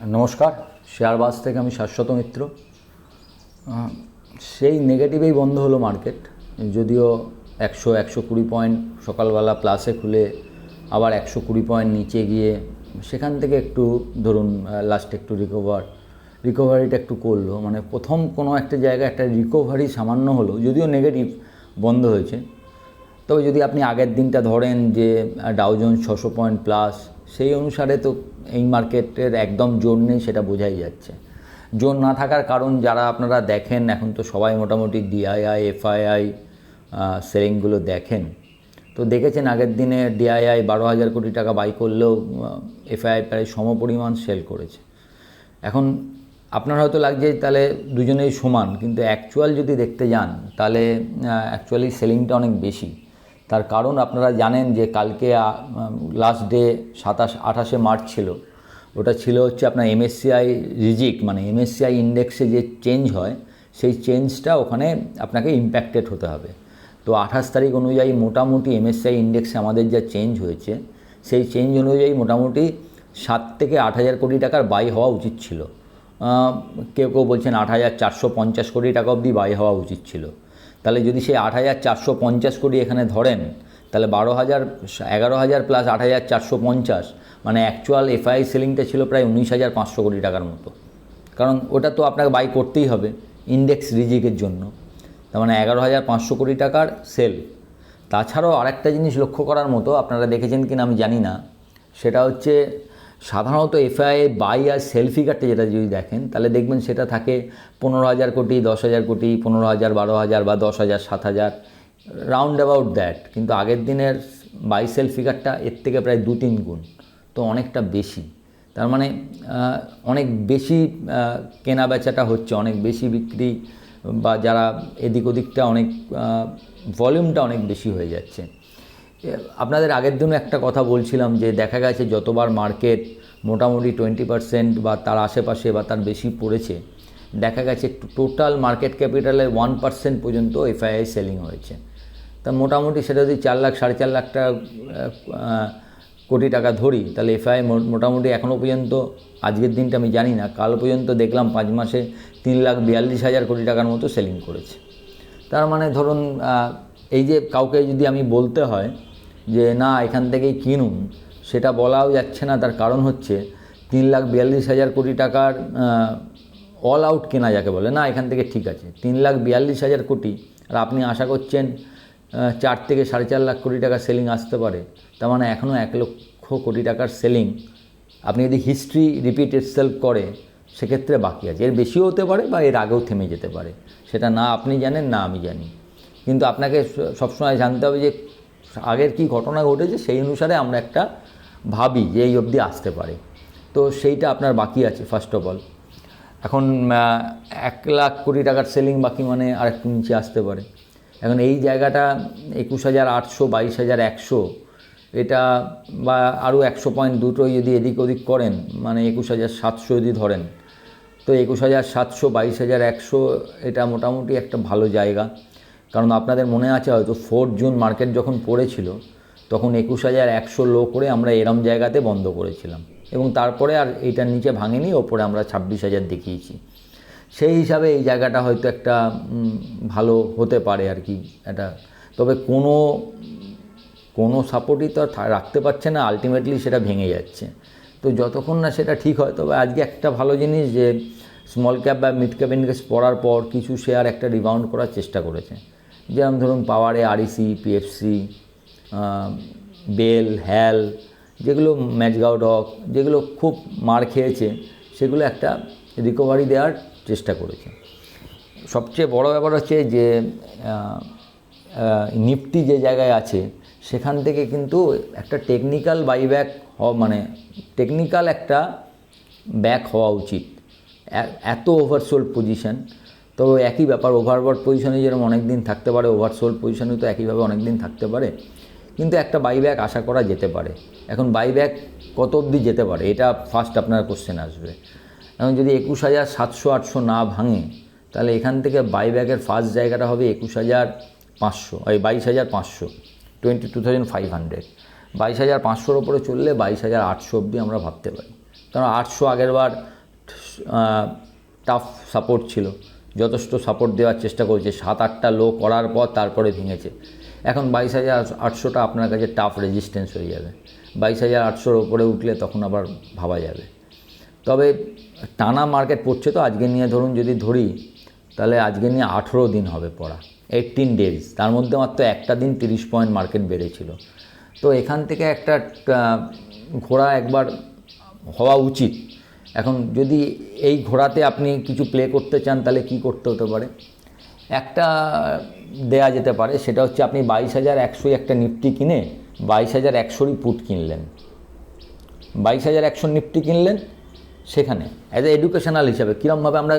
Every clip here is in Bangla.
নমস্কার, শেয়ারবাজ থেকে আমি শাশ্বত মিত্র। সেই নেগেটিভেই বন্ধ হলো মার্কেট, যদিও একশো একশো কুড়ি পয়েন্ট সকালবেলা প্লাসে খুলে আবার একশো কুড়ি পয়েন্ট নিচে গিয়ে সেখান থেকে একটু, ধরুন লাস্ট একটু রিকভার রিকভারিটা একটু করল। মানে প্রথম কোনো একটা জায়গায় একটা রিকভারি সামান্য হলো, যদিও নেগেটিভ বন্ধ হয়েছে। তবে যদি আপনি আগের দিনটা ধরেন যে ডাউজন ছশো পয়েন্ট প্লাস সেই অনুসারে তো এই মার্কেটের একদম জোর নেই, সেটা বোঝাই যাচ্ছে। জোর না থাকার কারণ যারা আপনারা দেখেন, এখন তো সবাই মোটামুটি ডিআইআই এফআইআই সেলিংগুলো দেখেন। তো দেখেছেন আগের দিনে ডিআইআই বারো হাজার কোটি টাকা বাই করলেও এফআইআই প্রায় সমপরিমাণ সেল করেছে। এখন আপনার হয়তো লাগছে তাহলে দুজনেই সমান, কিন্তু অ্যাকচুয়াল যদি দেখতে যান, তাহলে অ্যাকচুয়ালি সেলিংটা অনেক বেশি। তার কারণ আপনারা জানেন যে কালকে লাস্ট ডে সাতাশ, আঠাশে মার্চ ছিল। ওটা ছিল হচ্ছে আপনার এমএসসিআই রিজিক মানে এমএসসিআই ইন্ডেক্সে যে চেঞ্জ হয়, সেই চেঞ্জটা ওখানে আপনাকে ইম্প্যাক্টেড হতে হবে। তো আঠাশ তারিখ অনুযায়ী মোটামুটি এমএসসিআই ইন্ডেক্সে আমাদের যা চেঞ্জ হয়েছে, সেই চেঞ্জ অনুযায়ী মোটামুটি সাত থেকে আট হাজার কোটি টাকার বাই হওয়া উচিত ছিল। কেউ কেউ বলছেন আট হাজার চারশো পঞ্চাশ কোটি টাকা অবধি বাই হওয়া উচিত ছিল। তাহলে যদি সেই আট হাজার চারশো পঞ্চাশ কোটি এখানে ধরেন, তাহলে বারো হাজার, এগারো হাজার প্লাস আট হাজার চারশো পঞ্চাশ মানে অ্যাকচুয়াল এফআই সেলিংটা ছিল প্রায় উনিশ হাজার পাঁচশো কোটি টাকার মতো। কারণ ওটা তো আপনাকে বাই করতেই হবে ইন্ডেক্স রিজিকের জন্য। তার মানে এগারো হাজার পাঁচশো কোটি টাকার সেল তাছাড়াও আরেকটা জিনিস লক্ষ্য করার মতো, আপনারা দেখেছেন কিনা আমি জানি না, সেটা হচ্ছে সাধারণত এফআই বাই আর সেল ফিগারটা যেটা যদি দেখেন, তাহলে দেখবেন সেটা থাকে পনেরো হাজার কোটি, দশ হাজার কোটি, পনেরো হাজার, বারো হাজার বা দশ হাজার, সাত হাজার রাউন্ড অ্যাবাউট দ্যাট কিন্তু আগের দিনের বাই সেল ফিগারটা এর থেকে প্রায় দু তিন গুণ, তো অনেকটা বেশি। তার মানে অনেক বেশি কেনা বেচাটা হচ্ছে, অনেক বেশি বিক্রি বা যারা এদিক ওদিকটা অনেক ভলিউমটা অনেক বেশি হয়ে যাচ্ছে। আপনাদের আগের দিনও একটা কথা বলছিলাম যে দেখা গেছে যতবার মার্কেট মোটামুটি টোয়েন্টি পার্সেন্ট বা তার আশেপাশে বা তার বেশি পড়েছে, দেখা গেছে টোটাল মার্কেট ক্যাপিটালের ওয়ান পার্সেন্ট পর্যন্ত এফআইআই সেলিং হয়েছে। তা মোটামুটি সেটা যদি চার লাখ, সাড়ে চার লাখ টাকা কোটি টাকা ধরি, তাহলে এফআই মোটামুটি এখনও পর্যন্ত, আজকের দিনটা আমি জানি না, কাল পর্যন্ত দেখলাম পাঁচ মাসে তিন লাখ বিয়াল্লিশ হাজার কোটি টাকার মতো সেলিং করেছে। তার মানে ধরুন এই যে কাউকে যদি আমি বলতে হয় যে, না, এখান থেকেই কিনুন। সেটা বলাও যাচ্ছে না। তার কারণ হচ্ছে, তিন লাখ বিয়াল্লিশ হাজার কোটি টাকার অল আউট কেনা যাকে বলে, না, এখান থেকে ঠিক আছে। তিন লাখ বিয়াল্লিশ হাজার কোটি, আর আপনি আশা করছেন চার থেকে সাড়ে চার লাখ কোটি টাকা সেলিং আসতে পারে, তার মানে এখনও এক লক্ষ কোটি টাকার সেলিং আপনি যদি হিস্ট্রি রিপিট সেলফ করে, সেক্ষেত্রে বাকি আছে। এর বেশিও হতে পারে বা এর আগেও থেমে যেতে পারে। সেটা না আপনি জানেন, না আমি জানি। কিন্তু আপনাকে সবসময় জানতে হবে যে আগের কি ঘটনা ঘটেছে সেই অনুসারে আমরা একটা ভাবি যে এই অবধি আসতে পারে। তো সেইটা আপনার বাকি আছে ফার্স্ট অফ অল এখন এক লাখ কোটি টাকার সেলিং বাকি মানে আর একটু নিচে আসতে পারে। এখন এই জায়গাটা একুশ হাজার আটশো, বাইশ হাজার একশো, এটা বা আরও একশো পয়েন্ট দুটোই যদি এদিক ওদিক করেন মানে একুশ হাজার সাতশো যদি ধরেন, তো একুশ হাজার সাতশো, বাইশ হাজার একশো, এটা মোটামুটি একটা ভালো জায়গা। কারণ আপনাদের মনে আছে হয়তো ফোর্থ জুন মার্কেট যখন পড়েছিল, তখন একুশ হাজার একশো লো করে আমরা এরম জায়গাতে বন্ধ করেছিলাম। এবং তারপরে আর এইটার নিচে ভাঙেনি, ওপরে আমরা ছাব্বিশ হাজার দেখিয়েছি। সেই হিসাবে এই জায়গাটা হয়তো একটা ভালো হতে পারে আর কি এটা তবে কোনো কোনো সাপোর্টই তো রাখতে পারছে না আলটিমেটলি সেটা ভেঙে যাচ্ছে। তো যতক্ষণ না সেটা ঠিক হয়, তবে আজকে একটা ভালো জিনিস যে স্মল ক্যাপ বা মিড ক্যাপ ইন্ডেক্স পড়ার পর কিছু শেয়ার একটা রিবাউন্ড করার চেষ্টা করেছে। যেমন ধরুন পাওয়ারে আরইসি পিএফসি বেল হ্যাল যেগুলো ম্যাচগাও ডক যেগুলো খুব মার খেয়েছে, সেগুলো একটা রিকভারি দেওয়ার চেষ্টা করেছে। সবচেয়ে বড় ব্যাপার হচ্ছে যে নিফটি যে জায়গায় আছে, সেখান থেকে কিন্তু একটা টেকনিক্যাল বাইব্যাক হওয়া মানে টেকনিক্যাল একটা ব্যাক হওয়া উচিত। এত ওভারসোল্ড পজিশন তো একই ব্যাপার ওভারবোর্ড পজিশনে যেরকম অনেক দিন থাকতে পারে ওভারসোল্ড পজিশনে তো একইভাবে অনেক দিন থাকতে পারে। কিন্তু একটা বাইব্যাক আশা করা যেতে পারে। এখন বাইব্যাক কত অবধি যেতে পারে? এটা ফার্স্ট আপনার কোশ্চেন আসবে। এখন যদি একুশ হাজার সাতশো আটশো না ভাঙে, তাহলে এখান থেকে বাইব্যাকের ফার্স্ট জায়গাটা হবে একুশ হাজার পাঁচশো, এই বাইশ হাজার পাঁচশো twenty two thousand five hundred বাইশ হাজার পাঁচশোর ওপরে চললে বাইশ হাজার আটশো অবধি আমরা ভাবতে পারি। কারণ আটশো আগের বার টাফ সাপোর্ট ছিল। যথেষ্ট সাপোর্ট দেওয়ার চেষ্টা করেছে। সাত, আটটা লো করার পর তারপরে ভেঙেছে। এখন বাইশ হাজার আটশোটা আপনার কাছে টাফ রেজিস্ট্যান্স হয়ে যাবে। বাইশ হাজার আটশোর ওপরে উঠলে তখন আবার ভাবা যাবে। তবে টানা মার্কেট পড়ছে তো আজকে নিয়ে ধরুন যদি ধরি, তাহলে আজকে নিয়ে আঠেরো দিন হবে পড়া। এইটিন ডেজ তার মধ্যে মাত্র একটা দিন তিরিশ পয়েন্ট মার্কেট বেড়েছিল। তো এখান থেকে একটা ঘোড়া একবার হওয়া উচিত। এখন যদি এই ঘোড়াতে আপনি কিছু প্লে করতে চান, তাহলে কি করতে হতে পারে? একটা দেয়া যেতে পারে, সেটা হচ্ছে আপনি বাইশ হাজার একশোই একটা নিফটি কিনে বাইশ হাজার একশোরই পুট কিনলেন। বাইশ হাজার একশো নিফটি কিনলেন সেখানে। অ্যাজ এ এডুকেশনাল হিসাবে কীরমভাবে আমরা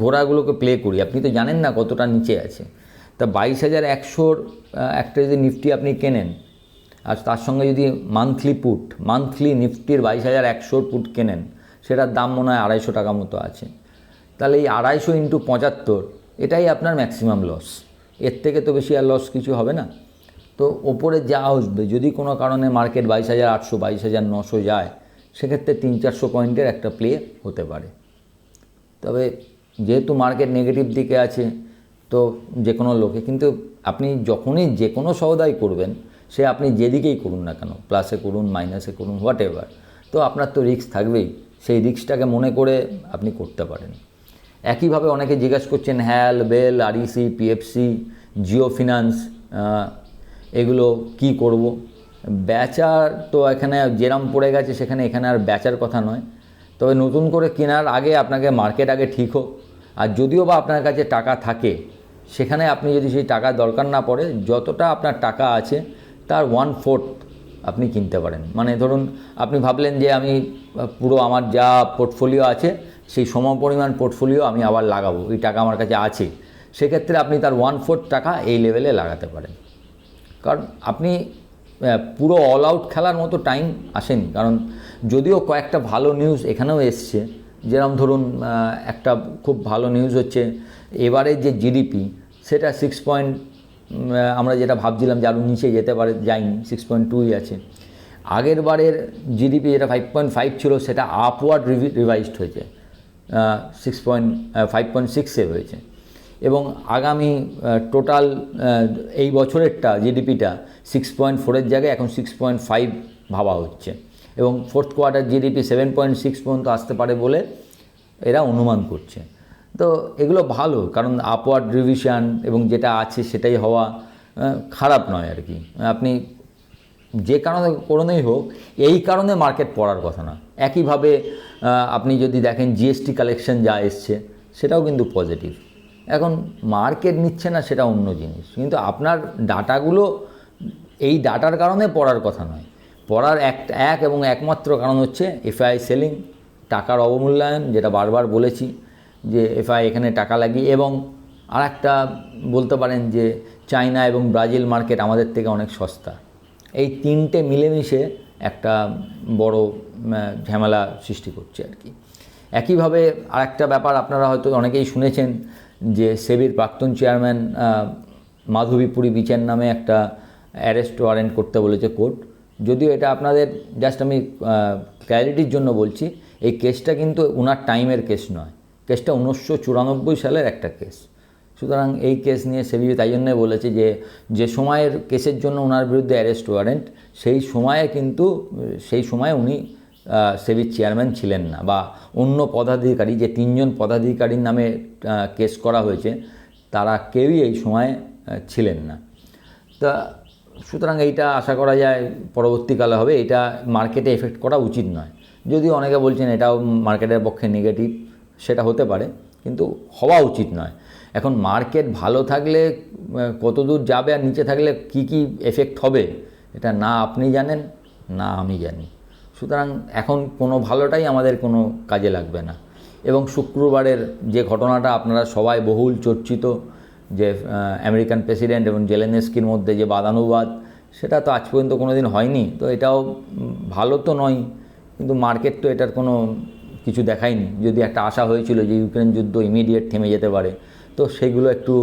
ঘোড়াগুলোকে প্লে করি? আপনি তো জানেন না কতটা নিচে আছে। তা বাইশ হাজার একশোর একটা যদি নিফটি আপনি কেনেন, আর তার সঙ্গে যদি মান্থলি পুট মান্থলি নিফটির বাইশ হাজার একশোর পুট কেনেন সেটার দাম মনে হয় আড়াইশো টাকা মতো আছে। তাহলে এই আড়াইশো ইন্টু পঁচাত্তর, এটাই আপনার ম্যাক্সিমাম লস এর থেকে তো বেশি আর লস কিছু হবে না। তো ওপরে যা আসবে, যদি কোনো কারণে মার্কেট বাইশ হাজার, আটশো, বাইশ হাজার, নশো যায়, সেক্ষেত্রে তিন, চারশো পয়েন্টের একটা প্লে হতে পারে। তবে যেহেতু মার্কেট নেগেটিভ দিকে আছে, তো যে কোনো লোকে, কিন্তু আপনি যখনই যে কোনো সৌদাই করবেন, সে আপনি যেদিকেই করুন না কেন প্লাসে করুন মাইনাসে করুন হোয়াট এভার তো আপনার তো রিস্ক থাকবেই। সেই রিস্কটাকে মনে করে আপনি করতে পারেন। একইভাবে অনেকে জিজ্ঞাসা করছেন, হ্যাল, bell, REC, PFC, Jio finance এগুলো কি করব? বেচার তো এখানে যেরাম পড়ে গেছে, সেখানে এখানে আর বেচার কথা নয়। তবে নতুন করে কেনার আগে আপনাকে মার্কেট আগে ঠিক হোক। আর যদিও বা আপনার কাছে টাকা থাকে, সেখানে আপনি যদি সেই টাকা দরকার না পড়ে, যতটা আপনার টাকা আছে, তার ওয়ান ফোর্থ আপনি কিনতে পারেন। মানে ধরুন, আপনি ভাবলেন যে আমি পুরো আমার যা পোর্টফোলিও আছে, সেই সম পরিমাণ পোর্টফোলিও আমি আবার লাগাবো, এই টাকা আমার কাছে আছে। সেক্ষেত্রে আপনি তার ওয়ান ফোর্থ টাকা এই লেভেলে লাগাতে পারেন। কারণ আপনি পুরো অল আউট খেলার মতো টাইম আসেনি। কারণ যদিও কয়েকটা ভালো নিউজ এখানেও এসছে যেরকম ধরুন একটা খুব ভালো নিউজ হচ্ছে এবারের যে জিডিপি সেটা সিক্স পয়েন্ট আমরা যেটা ভাবছিলাম যে আরও নিচে যেতে পারে যায়নি সিক্স পয়েন্ট টুই আছে। আগের বারের জিডিপি যেটা ফাইভ পয়েন্ট ফাইভ ছিল, সেটা আপওয়ার্ড রিভাইজড হয়েছে। সিক্স পয়েন্ট ফাইভ পয়েন্ট সিক্সে হয়েছে। এবং আগামী টোটাল এই বছরেরটা জিডিপিটা সিক্স পয়েন্ট ফোরের জায়গায় এখন সিক্স পয়েন্ট ফাইভ ভাবা হচ্ছে। এবং fourth quarter GDP seven point six পর্যন্ত আসতে পারে বলে এরা অনুমান করছে। তো এগুলো ভালো, কারণ আপওয়ার্ড রিভিশন এবং যেটা আছে সেটাই হওয়া খারাপ নয় আর কি। আপনি যে কারণে করণেই হোক, এই কারণে মার্কেট পড়ার কথা না। একইভাবে আপনি যদি দেখেন জিএসটি কালেকশন যা এসছে, সেটাও কিন্তু পজিটিভ এখন মার্কেট নিচ্ছে না সেটা অন্য জিনিস। কিন্তু আপনার ডাটাগুলো, এই ডাটার কারণে পড়ার কথা নয়। পড়ার এক এক এবং একমাত্র কারণ হচ্ছে এফআই সেলিং টাকার অবমূল্যায়ন, যেটা বারবার বলেছি। যে এফআই এখানে টাকা লাগিয়ে এবং আর একটা বলতে পারেন যে চায়না এবং ব্রাজিল মার্কেট আমাদের থেকে অনেক সস্তা। এই তিনটে মিলেমিশে একটা বড় ঝামেলা সৃষ্টি করছে আর কি। একইভাবে আরেকটা ব্যাপার আপনারা হয়তো অনেকেই শুনেছেন যে সেবির প্রাক্তন চেয়ারম্যান মাধবীপুরী বিচার নামে একটা অ্যারেস্ট ওয়ারেন্ট করতে বলেছে কোর্ট। যদিও এটা আপনাদের জাস্ট আমি ক্ল্যারিটির জন্য বলছি, এই কেসটা কিন্তু ওনার টাইমের কেস নয়। কেসটা উনিশশো চুরানব্বই সালের একটা কেস। সুতরাং এই কেস নিয়ে সেবি তাই জন্যে বলেছে যে যে সময়ের কেসের জন্য ওনার বিরুদ্ধে অ্যারেস্ট ওয়ারেন্ট, সেই সময়ে কিন্তু, সেই সময়ে উনি সেবির চেয়ারম্যান ছিলেন না বা অন্য পদাধিকারী, যে তিনজন পদাধিকারীর নামে কেস করা হয়েছে, তারা কেউই এই সময়ে ছিলেন না। তা সুতরাং এইটা আশা করা যায় পরবর্তীকালে হবে, এটা মার্কেটে এফেক্ট করা উচিত নয়। যদিও অনেকে বলছেন এটাও মার্কেটের পক্ষে নেগেটিভ সেটা হতে পারে, কিন্তু হওয়া উচিত নয়। এখন মার্কেট ভালো থাকলে কত দূর যাবে আর নিচে থাকলে কি কি এফেক্ট হবে, এটা না আপনি জানেন, না আমি জানি। সুতরাং এখন কোনো ভালোটাই আমাদের কোনো কাজে লাগবে না। এবং শুক্রবারের যে ঘটনাটা আপনারা সবাই বহুল চর্চিত, যে আমেরিকান প্রেসিডেন্ট এবং জেলেনেস্কির মধ্যে যে বাদানুবাদ, সেটা তো আজ পর্যন্ত কোনো দিন হয়নি। তো এটাও ভালো তো নয়, কিন্তু মার্কেট তো এটার কোনো কিছু দেখায়নি। যদি একটা আশা হয়েছিল যে ইউক্রেন যুদ্ধ ইমিডিয়েট থেমে যেতে পারে, তো সেগুলো একটু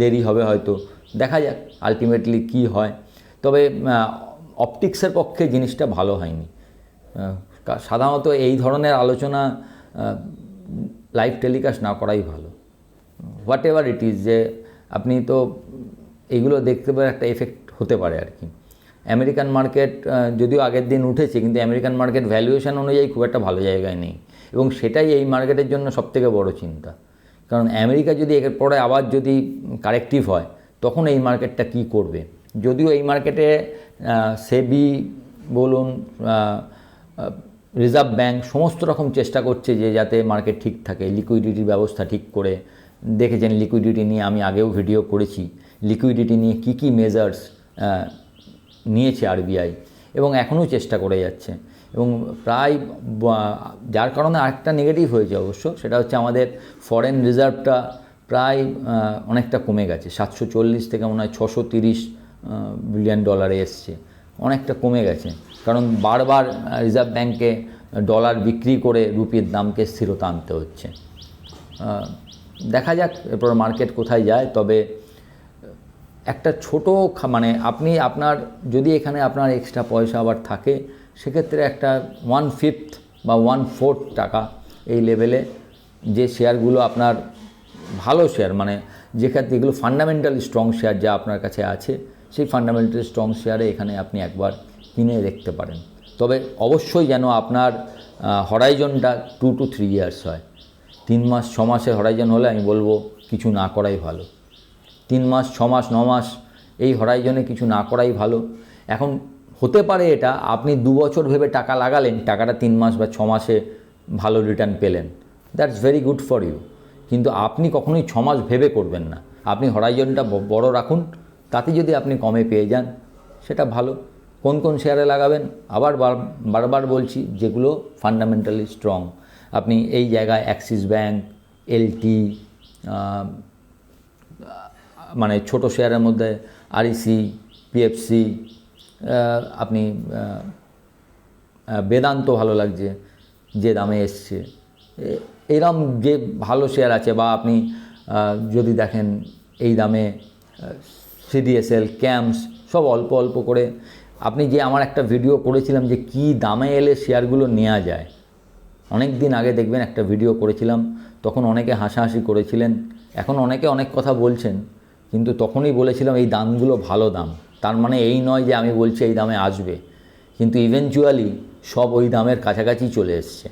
দেরি হবে হয়তো। দেখা যাক আলটিমেটলি কি হয়। তবে অপটিক্সের পক্ষে জিনিসটা ভালো হয়নি। সাধারণত এই ধরনের আলোচনা লাইভ টেলিকাস্ট না করাই ভালো। হোয়াট এভার ইট ইজ যে, আপনি তো এইগুলো দেখতে পারে একটা এফেক্ট হতে পারে আর কি। আমেরিকান মার্কেট যদিও আগের দিন উঠেছে, কিন্তু আমেরিকান মার্কেট ভ্যালুয়েশন অনুযায়ী খুব একটা ভালো জায়গায় নেই। এবং সেটাই এই মার্কেটের জন্য সবথেকে বড় চিন্তা। কারণ আমেরিকা যদি এর পরে আবার যদি কারেক্টিভ হয়, তখন এই মার্কেটটা কি করবে? যদিও এই মার্কেটে সেবি বলুন রিজার্ভ ব্যাংক সমস্ত রকম চেষ্টা করছে যে যাতে মার্কেট ঠিক থাকে লিকুইডিটির ব্যবস্থা ঠিক করে। দেখেছেন লিকুইডিটি নিয়ে আমি আগেও ভিডিও করেছি। লিকুইডিটি নিয়ে কী কী মেজার্স নিয়েছে আরবিআই এবং এখনও চেষ্টা করে যাচ্ছে। এবং প্রায় যার কারণে আরেকটা নেগেটিভ হয়েছে অবশ্য, সেটা হচ্ছে আমাদের ফরেন রিজার্ভটা প্রায় অনেকটা কমে গেছে। সাতশো চল্লিশ থেকে মনে হয় ছশো তিরিশ বিলিয়ন ডলারে এসছে। অনেকটা কমে গেছে। কারণ বারবার রিজার্ভ ব্যাংকে ডলার বিক্রি করে রুপির দামকে স্থিরতা আনতে হচ্ছে। দেখা যাক, এরপর মার্কেট কোথায় যায়, তবে একটা ছোট মানে আপনি আপনার, যদি এখানে আপনার এক্সট্রা পয়সা আবার থাকে, সেক্ষেত্রে একটা ওয়ান ফিফথ বা ওয়ান ফোর্থ টাকা এই লেভেলে যে শেয়ারগুলো আপনার ভালো শেয়ার মানে যেক্ষেত্রে এগুলো ফান্ডামেন্টাল স্ট্রং শেয়ার যা আপনার কাছে আছে, সেই ফান্ডামেন্টাল স্ট্রং শেয়ারে এখানে আপনি একবার কিনে দেখতে পারেন। তবে অবশ্যই যেন আপনার হরাইজনটা টু টু থ্রি ইয়ার্স হয়। তিন মাস, ছ মাসের হরাইজন হলে আমি বলব, কিছু না করাই ভালো। তিন মাস, ছ মাস, ন মাস, এই হরাইজনে কিছু না করাই ভালো। এখন হতে পারে এটা, আপনি দু বছর ভেবে টাকা লাগালেন, টাকাটা তিন মাস বা ছ মাসে ভালো রিটার্ন পেলেন। That's very good for you কিন্তু আপনি কখনোই ছ মাস ভেবে করবেন না। আপনি হরাইজনটা বড় রাখুন, তাতে যদি আপনি কমে পেয়ে যান, সেটা ভালো। কোন কোন শেয়ারে লাগাবেন? আবার বার- বারবার বলছি, যেগুলো ফান্ডামেন্টালি স্ট্রং আপনি এই জায়গায় অ্যাক্সিস ব্যাঙ্ক এলটি মানে ছোট শেয়ারের মধ্যে আরইসি পিএফসি আপনি বেদান্ত ভালো লাগছে, যে দামে এসছে। এরম যে ভালো শেয়ার আছে, বা আপনি যদি দেখেন এই দামে সিডিএসএল ক্যাম্পস সব অল্প অল্প করে, আপনি যে আমার একটা ভিডিও করেছিলাম যে কি দামে এলে শেয়ারগুলো নেওয়া যায়। অনেক দিন আগে দেখবেন একটা ভিডিও করেছিলাম, তখন অনেকে হাসাহাসি করেছিলেন, এখন অনেকে অনেক কথা বলছেন। কিন্তু তখনই বলেছিলাম, এই দামগুলো ভালো দাম। তার মানে এই নয় যে আমি বলছি এই দামে আসবে। কিন্তু ইভেনচুয়ালি সব ওই দামের কাছাকাছি চলে এসছে।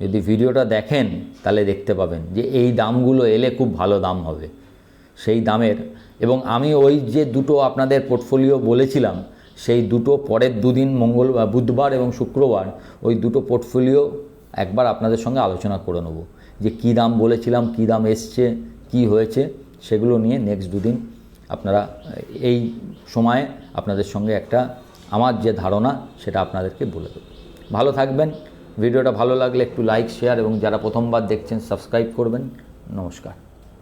যদি ভিডিওটা দেখেন, তাহলে দেখতে পাবেন যে এই দামগুলো এলে খুব ভালো দাম হবে সেই দামের। এবং আমি ওই যে দুটো আপনাদের পোর্টফোলিও বলেছিলাম, সেই দুটো পরের দুদিন মঙ্গল, বুধবার এবং শুক্রবার, ওই দুটো পোর্টফোলিও একবার আপনাদের সঙ্গে আলোচনা করে নেব। যে কী দাম বলেছিলাম, কী দাম এসছে, কি হয়েছে সেগুলো নিয়ে নেক্সট দুদিন আপনারা, এই সময়ে আপনাদের সঙ্গে একটা আমার যে ধারণা সেটা আপনাদেরকে বলে দেবো। ভালো থাকবেন, ভিডিওটা ভালো লাগলে একটু লাইক শেয়ার এবং যারা প্রথমবার দেখছেন সাবস্ক্রাইব করবেন। নমস্কার।